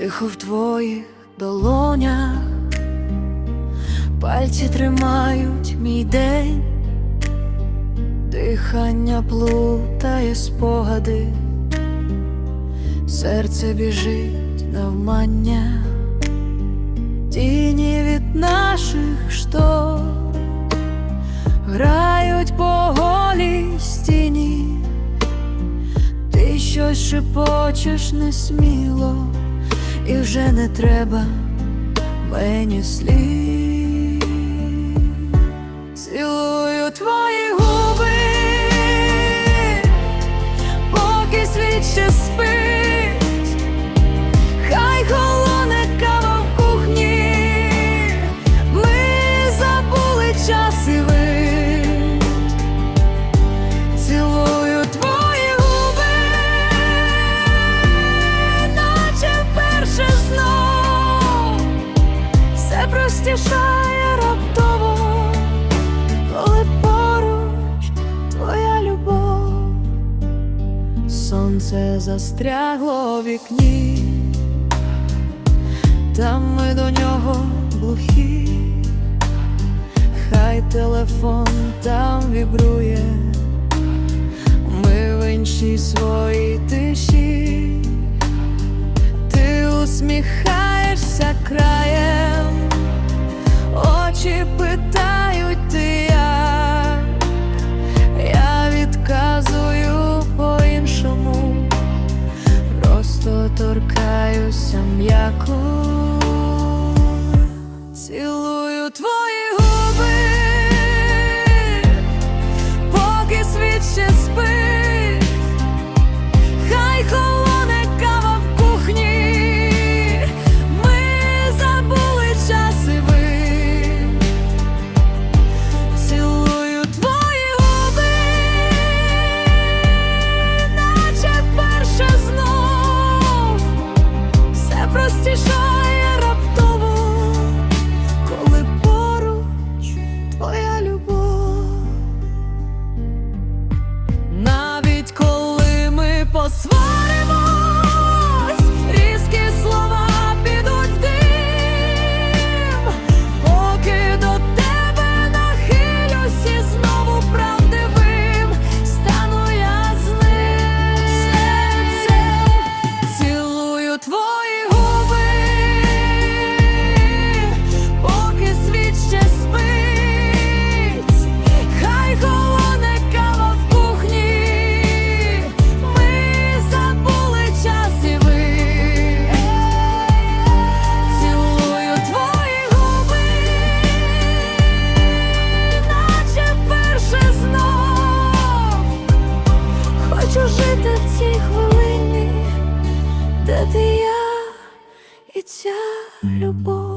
тихо в твоїх долонях, пальці тримають мій день, дихання плутає спогади, серце біжить навмання, тіні від наших штор грають по голій стіні. Ти щось шепочеш несміло, і вже не треба мені слів. Цілую твої все простішає раптово, коли поруч твоя любов, сонце застрягло в вікні, там ми до нього глухі, хай телефон там вібрує ми в іншій своїй тиші, ти усміхаєшся краєм, торкаюся м'яко, цілую твої губи. Поки світ ще спить, ця любов.